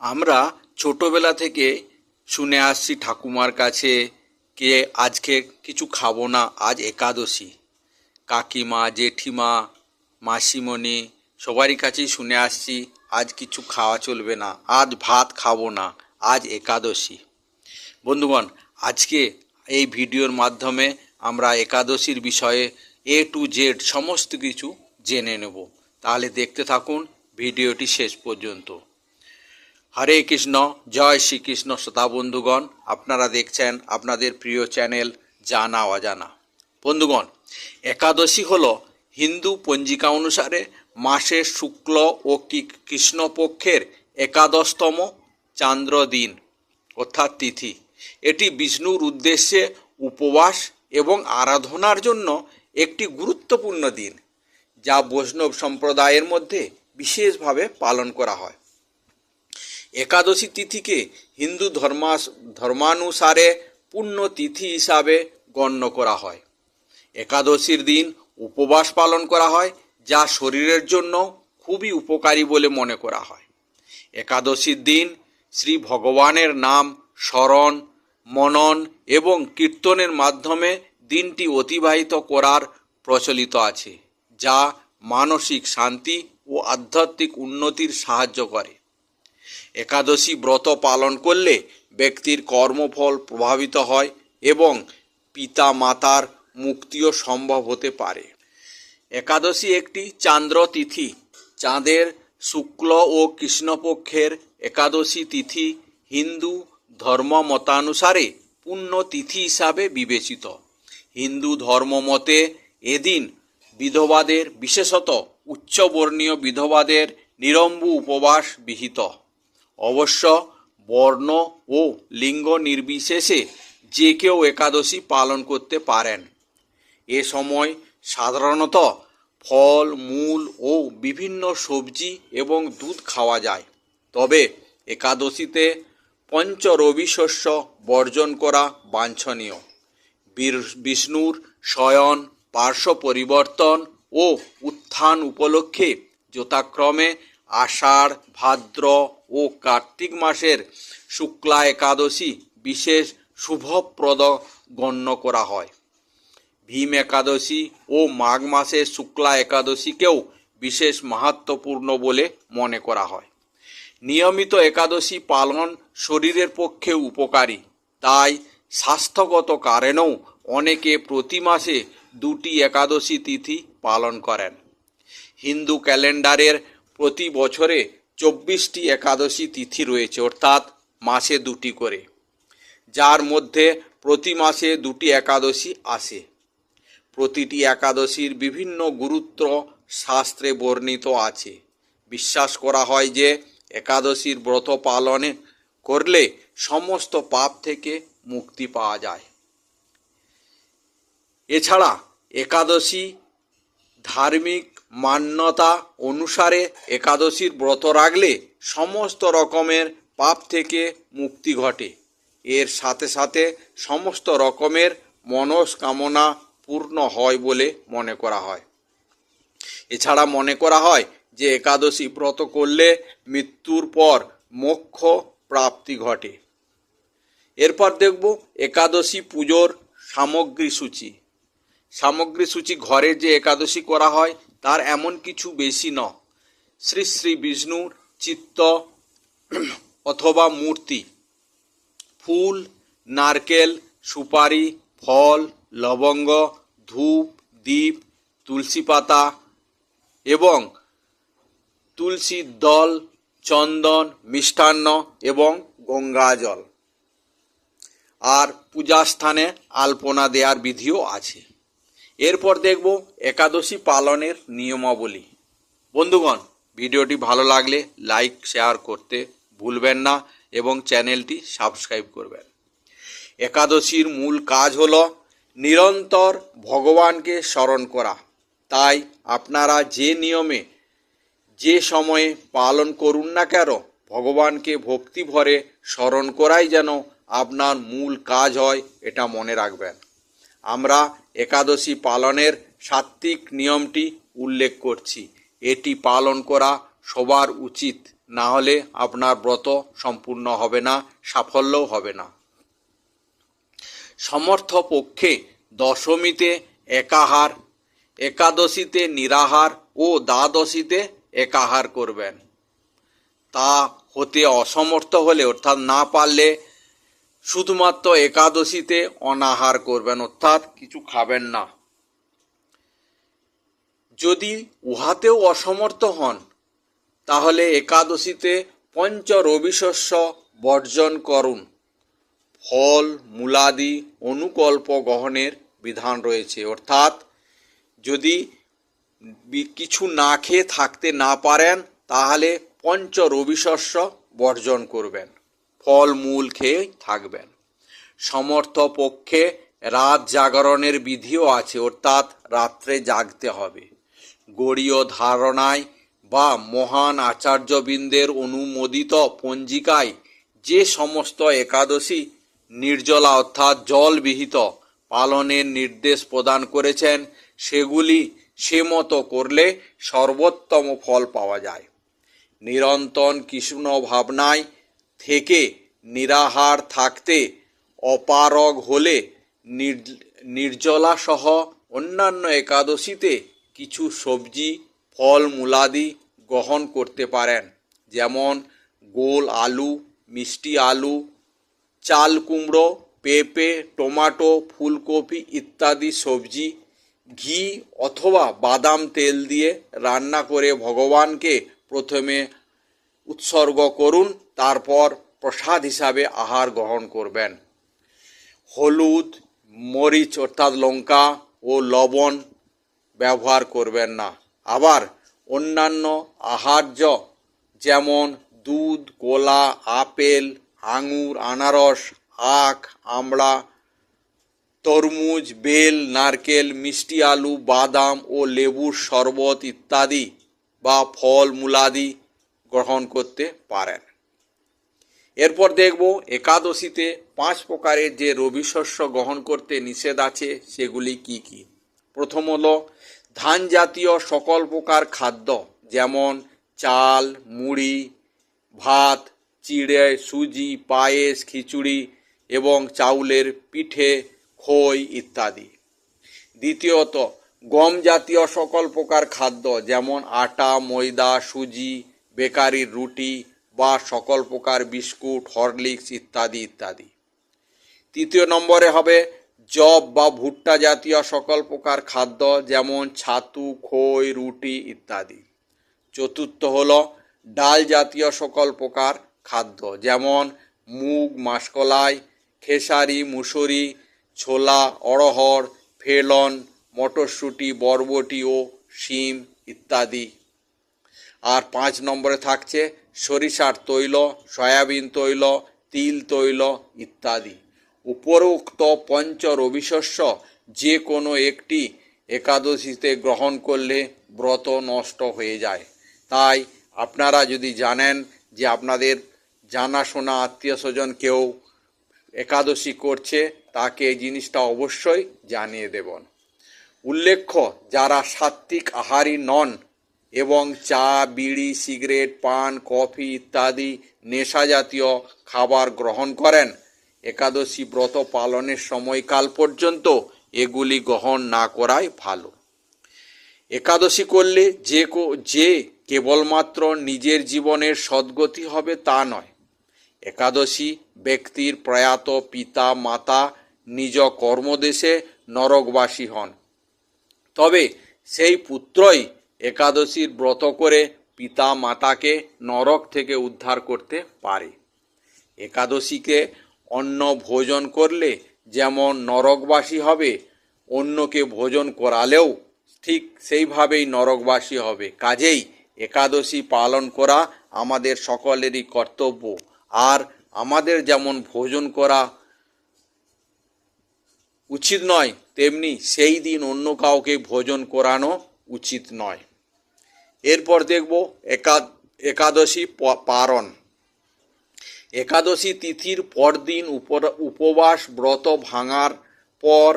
আমরা ছোটবেলা থেকে শুনে আসছি ঠাকুমার কাছে কে আজকে কিছু খাব না, আজ একাদশী। কাকিমা, জেঠিমা, মাসিমণি, সবারই কাছেই শুনে আসছি, আজ কিছু খাওয়া চলবে না, আজ ভাত খাব না, আজ একাদশী। বন্ধুগণ, আজকে এই ভিডিওর মাধ্যমে আমরা একাদশীর বিষয়ে এ টু জেড সমস্ত কিছু জেনে নেব। তাহলে দেখতে থাকুন, ভিডিওটি শেষ পর্যন্ত। হরে কৃষ্ণ, জয় শ্রীকৃষ্ণ শ্রোতা বন্ধুগণ, আপনারা দেখছেন আপনাদের প্রিয় চ্যানেল জানা অজানা। বন্ধুগণ, একাদশী হল হিন্দু পঞ্জিকা অনুসারে মাসের শুক্ল ও কৃষ্ণপক্ষের একাদশতম চান্দ্র দিন, অর্থাৎ তিথি। এটি বিষ্ণুর উদ্দেশ্যে উপবাস এবং আরাধনার জন্য একটি গুরুত্বপূর্ণ দিন, যা বৈষ্ণব সম্প্রদায়ের মধ্যে বিশেষভাবে পালন করা হয়। একাদশী তিথিকে হিন্দু ধর্মাস, ধর্মানুসারে পূর্ণ তিথি হিসাবে গণ্য করা হয়। একাদশীর দিন উপবাস পালন করা হয়, যা শরীরের জন্য খুবই উপকারী বলে মনে করা হয়। একাদশীর দিন শ্রী ভগবানের নাম স্মরণ, মনন এবং কীর্তনের মাধ্যমে দিনটি অতিবাহিত করার প্রচলিত আছে, যা মানসিক শান্তি ও আধ্যাত্মিক উন্নতির সাহায্য করে। একাদশী ব্রত পালন করলে ব্যক্তির কর্মফল প্রভাবিত হয় এবং পিতা মাতার মুক্তিও সম্ভব হতে পারে। একাদশী একটি চান্দ্র তিথি চাঁদের শুক্ল ও কৃষ্ণপক্ষের একাদশী তিথি হিন্দু ধর্ম মতানুসারে পূর্ণ তিথি হিসাবে বিবেচিত। হিন্দু ধর্ম মতে এদিন বিধবাদের, বিশেষত উচ্চবর্ণীয় বিধবাদের নিরম্বু উপবাস বিহিত। অবশ্য বর্ণ ও লিঙ্গ নির্বিশেষে যে কেউ একাদশী পালন করতে পারেন। এ সময় সাধারণত ফল, মূল ও বিভিন্ন সবজি এবং দুধ খাওয়া যায়। তবে একাদশীতে পঞ্চরবি শস্য বর্জন করা বাঞ্ছনীয়। বিষ্ণুর শয়ন, পার্শ্ব পরিবর্তন ও উত্থান উপলক্ষে যথাক্রমে আষাঢ়, ভাদ্র ও কার্তিক মাসের শুক্লা একাদশী বিশেষ শুভপ্রদ গণ্য করা হয়। ভীম একাদশী ও মাঘ মাসের শুক্লা একাদশীকেও বিশেষ মাহাত্মপূর্ণ বলে মনে করা হয়। নিয়মিত একাদশী পালন শরীরের পক্ষে উপকারী। তাই স্বাস্থ্যগত কারণেও অনেকে প্রতি মাসে দুটি একাদশী তিথি পালন করেন। হিন্দু ক্যালেন্ডারের প্রতি বছরে চব্বিশটি একাদশী তিথি রয়েছে, অর্থাৎ মাসে দুটি করে। যার মধ্যে প্রতি মাসে দুটি একাদশী আসে। প্রতিটি একাদশীর বিভিন্ন গুরুত্ব শাস্ত্রে বর্ণিত আছে। বিশ্বাস করা হয় যে, একাদশীর ব্রত পালনে করলে সমস্ত পাপ থেকে মুক্তি পাওয়া যায়। এছাড়া একাদশী ধার্মিক মান্যতা অনুসারে একাদশীর ব্রত রাখলে সমস্ত রকমের পাপ থেকে মুক্তি ঘটে। এর সাথে সাথে সমস্ত রকমের মনস্কামনা পূর্ণ হয় বলে মনে করা হয়। এছাড়া মনে করা হয় যে একাদশী ব্রত করলে মৃত্যুর পর মোক্ষ প্রাপ্তি ঘটে। এরপর দেখব একাদশী পুজোর সামগ্রী সূচি। সামগ্রী সূচি ঘরে যে একাদশী করা হয় তার এমন কিছু বেশি ন। শ্রী শ্রী বিষ্ণুর চিত্ত অথবা মূর্তি। ফুল, নারকেল, সুপারি, ফল, লবঙ্গ, ধূপ দ্বীপ তুলসী পাতা এবং তুলসীর দল, চন্দন, মিষ্টান্ন এবং গঙ্গা জল। আর পূজাস্থানে আলপনা দেওয়ার বিধিও আছে। এরপর দেখব একাদশী পালনের নিয়মাবলী। বন্ধুগণ, ভিডিওটি ভালো লাগলে লাইক, শেয়ার করতে ভুলবেন না এবং চ্যানেলটি সাবস্ক্রাইব করবেন। একাদশীর মূল কাজ হল নিরন্তর ভগবানকে স্মরণ করা। তাই আপনারা যে নিয়মে, যে সময়ে পালন করুন না কেন, ভগবানকে ভক্তি ভরে স্মরণ করাই যেন আপনার মূল কাজ হয়, এটা মনে রাখবেন। আমরা একাদশী পালনের সাত্ত্বিক নিয়মটি উল্লেখ করছি। এটি পালন করা সবার উচিত, না হলে আপনার ব্রত সম্পূর্ণ হবে না, সাফল্যও হবে না। সমর্থ পক্ষে দশমীতে একাহার, একাদশীতে নিরাহার ও দ্বাদশীতে একাহার করবেন। তা হতে অসমর্থ হলে, অর্থাৎ না পারলে শুধুমাত্র একাদশীতে অনাহার করবেন, অর্থাৎ কিছু খাবেন না। যদি উহাতেও অসমর্থ হন, তাহলে একাদশীতে পঞ্চ রবিশস্য বর্জন করুন। ফল, মূলাদি, অনুকল্প গ্রহণের বিধান রয়েছে। অর্থাৎ যদি কিছু না খেয়ে থাকতে না পারেন, তাহলে পঞ্চ রবিশস্য বর্জন করবেন। ফল মূল খেয়ে থাকবেন। সমর্থ পক্ষে রাত জাগরণের বিধিও আছে, অর্থাৎ রাত্রে জাগতে হবে। গড়ীয় ধারণায় বা মহান আচার্যবৃন্দের অনুমোদিত পঞ্জিকায় যে সমস্ত একাদশী নির্জলা, অর্থাৎ জলবিহিত, পালনের নির্দেশ প্রদান করেছেন, সেগুলি সে মতো করলে সর্বোত্তম ফল পাওয়া যায়। নিরন্তন কৃষ্ণ ভাবনায় থেকে নিরাহার থাকতে অপারগ হলে নির- নির্জলা অন্যান্য একাদশীতে কিছু সবজি, ফল, মূলাদি গ্রহণ করতে পারেন। যেমন গোল আলু, মিষ্টি আলু, চাল কুমড়ো, পেঁপে, টমাটো, ফুলকপি ইত্যাদি সবজি, ঘি অথবা বাদাম তেল দিয়ে রান্না করে ভগবানকে প্রথমে উৎসর্গ করুন, তারপর প্রসাদ হিসাবে আহার গ্রহণ করবেন। হলুদ, মরিচ, অর্থাৎ লঙ্কা ও লবণ ব্যবহার করবেন না। আবার অন্যান্য আহার্য যেমন দুধ, কলা, আপেল, আঙুর, আনারস, আখ, আমড়া, তরমুজ, বেল, নারকেল, মিষ্টি আলু, বাদাম ও লেবুর শরবত ইত্যাদি বা ফল মূলাদি গ্রহণ করতে পারেন। এরপর দেখব একাদশীতে পাঁচ প্রকারের যে রবি শস্য গ্রহণ করতে নিষেধ আছে, সেগুলি কি কি? প্রথম হলো ধান জাতীয় সকল প্রকার খাদ্য, যেমন চাল, মুড়ি, ভাত, চিড়ে, সুজি, পায়েস, খিচুড়ি এবং চাউলের পিঠে, খই ইত্যাদি। দ্বিতীয়ত, গম জাতীয় সকল প্রকার খাদ্য, যেমন আটা, ময়দা, সুজি বেকারির রুটি বা সকল প্রকার বিস্কুট, হরলিক্স ইত্যাদি ইত্যাদি। তৃতীয় নম্বরে হবে জব বা ভুট্টা জাতীয় সকল প্রকার খাদ্য যেমন ছাতু, খই, রুটি ইত্যাদি। চতুর্থ হলো ডাল জাতীয় সকল প্রকার খাদ্য যেমন মুগ, মাসকলাই, খেসারি, মুসুরি, ছোলা, অড়হর, ফেলন, মটরশুঁটি, বরবটি ও শিম ইত্যাদি। আর পাঁচ নম্বরে থাকছে সরিষার তৈল, সয়াবিন তৈল, তিল তৈল ইত্যাদি। উপরোক্ত পঞ্চ রবিশস্য যে কোনো একটি একাদশীতে গ্রহণ করলে ব্রত নষ্ট হয়ে যায়। তাই আপনারা যদি জানেন যে আপনাদের জানাশোনা আত্মীয় স্বজন কেউ একাদশী করছে, তাকে এই জিনিসটা অবশ্যই জানিয়ে দেবেন। উল্লেখ্য, যারা সাত্ত্বিক আহারী নন এবং চা, বিড়ি, সিগারেট, পান, কফি ইত্যাদি নেশা জাতীয় খাবার গ্রহণ করেন। একাদশী ব্রত পালনের সময়কাল পর্যন্ত এগুলি গ্রহণ না করাই ভালো। একাদশী করলে যে যে কেবলমাত্র নিজের জীবনের সদ্গতি হবে তা নয়। একাদশী ব্যক্তির প্রয়াত পিতা, মাতা, নিজ কর্মদেশে নরকবাসী হন। তবে সেই পুত্রই একাদশীর ব্রত করে পিতা মাতাকে নরক থেকে উদ্ধার করতে পারে। একাদশীকে অন্ন ভোজন করলে যেমন নরকবাসী হবে অন্যকে ভোজন করালেও ঠিক সেইভাবেই নরকবাসী হবে। কাজেই একাদশী পালন করা আমাদের সকলেরই কর্তব্য। আর আমাদের যেমন ভোজন করা উচিত নয়, তেমনি সেই দিন অন্য কাউকে ভোজন করানো উচিত নয়। এরপর দেখব একা একাদশী পারণ। একাদশী তিথির পরদিন উপবাস ব্রত ভাঙার পর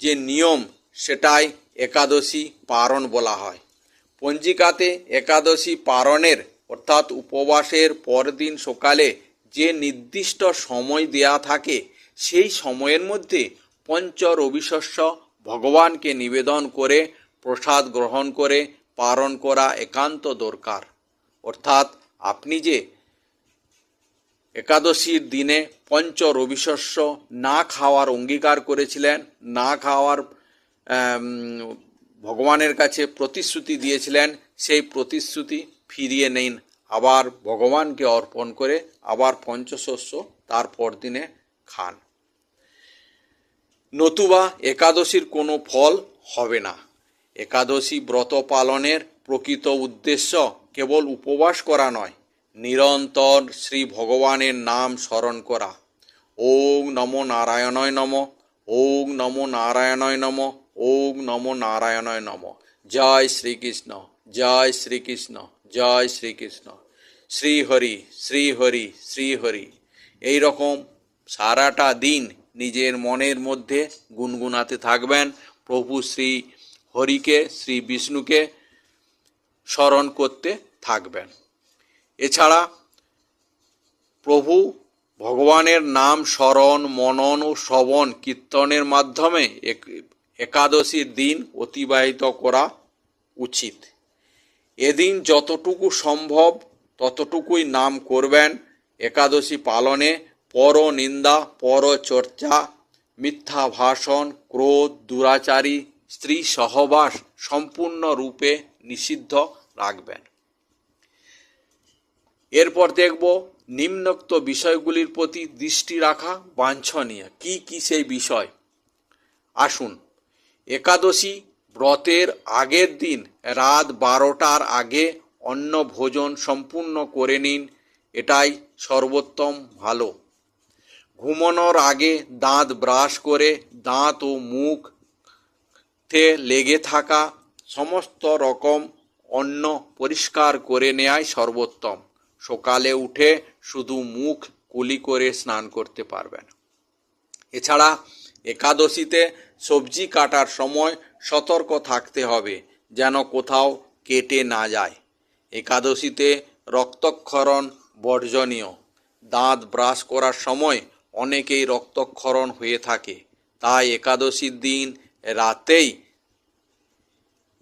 যে নিয়ম, সেটাই একাদশী পারণ বলা হয়। পঞ্জিকাতে একাদশী পারণের, অর্থাৎ উপবাসের পরদিন সকালে যে নির্দিষ্ট সময় দেয়া থাকে, সেই সময়ের মধ্যে পঞ্চ রবিশস্য ভগবানকে নিবেদন করে, প্রসাদ গ্রহণ করে পালন করা একান্ত দরকার। অর্থাৎ আপনি যে একাদশীর দিনে পঞ্চ রবিশস্য না খাওয়ার অঙ্গীকার করেছিলেন, না খাওয়ার ভগবানের কাছে প্রতিশ্রুতি দিয়েছিলেন, সেই প্রতিশ্রুতি ফিরিয়ে নিন। আবার ভগবানকে অর্পণ করে আবার পঞ্চশস্য তারপর দিনে খান। নতুবা একাদশীর কোনো ফল হবে না। একাদশী ব্রত পালনের প্রকৃত উদ্দেশ্য কেবল উপবাস করা নয়, নিরন্তর শ্রী ভগবানের নাম স্মরণ করা। ওং নমো নারায়ণয় নম, ওং নমো নারায়ণয় নম, ওং নমো নারায়ণয় নম। জয় শ্রীকৃষ্ণ জয় শ্রীকৃষ্ণ জয় শ্রীকৃষ্ণ। শ্রীহরি শ্রীহরি শ্রীহরি। এই রকম সারাটা দিন নিজের মনের মধ্যে গুনগুনাতে থাকবেন। প্রভু শ্রী হরিকে, শ্রী বিষ্ণুকে স্মরণ করতে থাকবেন। এছাড়া প্রভু ভগবানের নাম স্মরণ, মনন ও শ্রবণ, কীর্তনের মাধ্যমে এক- একাদশীর দিন অতিবাহিত করা উচিত। এদিন যতটুকু সম্ভব ততটুকুই নাম করবেন। একাদশী পালনে পর নিন্দা পর চর্চা মিথ্যা ভাষণ ক্রোধ, দুরাচারী স্ত্রী সহবাস সম্পূর্ণরূপে নিষিদ্ধ রাখবেন। এরপর দেখব নিম্নোক্ত বিষয়গুলির প্রতি দৃষ্টি রাখা বাঞ্ছনীয়। কি কি সেই বিষয়? আসুন। একাদশী ব্রতের আগের দিন রাত বারোটার আগে অন্ন ভোজন সম্পূর্ণ করে নিন, এটাই সর্বোত্তম ভালো। ঘুমানোর আগে দাঁত ব্রাশ করে দাঁত ও মুখ তে লেগে থাকা সমস্ত রকম অন্ন পরিষ্কার করে নেয়াই সর্বোত্তম। সকালে উঠে শুধু মুখ কুলি করে স্নান করতে পারবেন। এছাড়া একাদশীতে সবজি কাটার সময় সতর্ক থাকতে হবে, যেন কোথাও কেটে না যায়। একাদশীতে রক্তক্ষরণ বর্জনীয়। দাঁত ব্রাশ করার সময় অনেকেই রক্তক্ষরণ হয়ে থাকে। তাই একাদশীর দিন রাতেই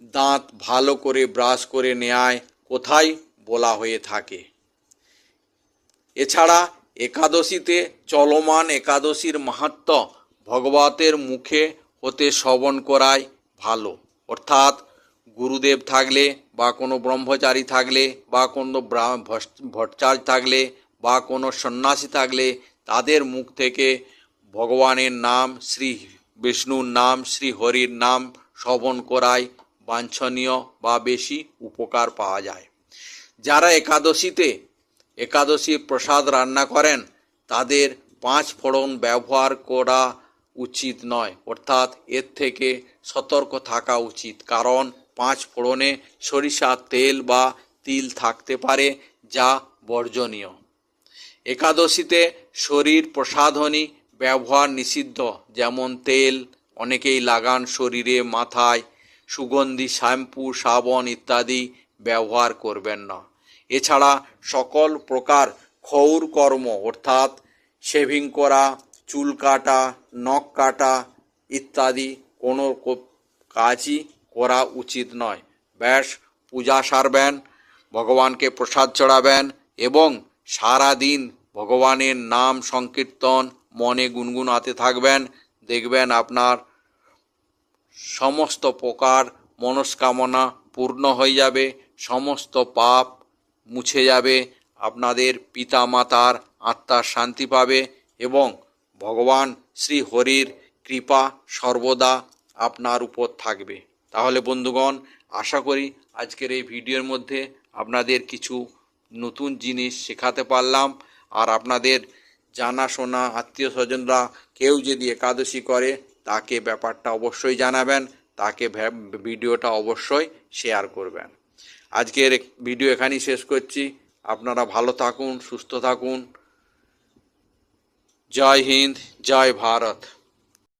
দাঁত ভালো করে ব্রাশ করে নেয় কোথায় বলা হয়ে থাকে। এছাড়া একাদশীতে চলমান একাদশীর মাহাত্ম ভগবতের মুখে হতে শ্রবণ করাই ভালো। অর্থাৎ গুরুদেব থাকলে বা কোনো ব্রহ্মচারী থাকলে বা কোনো ভট্টাচার্য থাকলে বা কোনো সন্ন্যাসী থাকলে তাদের মুখ থেকে ভগবানের নাম শ্রী বিষ্ণুর নাম, শ্রী হরির নাম শ্রবণ করাই বাঞ্ছনীয় বা বেশি উপকার পাওয়া যায়। যারা একাদশীতে একাদশী প্রসাদ রান্না করেন, তাদের পাঁচ ফোড়ন ব্যবহার করা উচিত নয়। অর্থাৎ এর থেকে সতর্ক থাকা উচিত। কারণ পাঁচ ফোড়নে সরিষার তেল বা তিল থাকতে পারে, যা বর্জনীয়। একাদশীতে শরীর প্রসাধনী ব্যবহার নিষিদ্ধ। যেমন তেল, অনেকেই লাগান শরীরে, মাথায় সুগন্ধি, শ্যাম্পু, সাবন ইত্যাদি ব্যবহার করবেন না। এছাড়া সকল প্রকার ক্ষৌর কর্ম, অর্থাৎ শেভিং করা, চুল কাটা, নখ কাটা ইত্যাদি কোনো কাজই করা উচিত নয়। ব্যাস, পূজা সারবেন, ভগবানকে প্রসাদ চড়াবেন এবং সারা দিন ভগবানের নাম সংকীর্তন মনে গুনগুনাতে থাকবেন, দেখবেন আপনার সমস্ত প্রকার মনস্কামনা পূর্ণ হয়ে যাবে, সমস্ত পাপ মুছে যাবে, আপনাদের পিতা মাতার আত্মার শান্তি পাবে এবং ভগবান শ্রী হরির কৃপা সর্বদা আপনার উপর থাকবে। তাহলে বন্ধুগণ, আশা করি আজকের এই ভিডিওর মধ্যে আপনাদের কিছু নতুন জিনিস শেখাতে পারলাম। আর আপনাদের জানাশোনা, আত্মীয় স্বজনরা কেউ যদি একাদশী করে তাকে ব্যাপারটা অবশ্যই জানাবেন, তাকে ভিডিওটা অবশ্যই শেয়ার করবেন। আজকের ভিডিও এখানেই শেষ করছি। আপনারা ভালো থাকুন, সুস্থ থাকুন। জয় হিন্দ, জয় ভারত।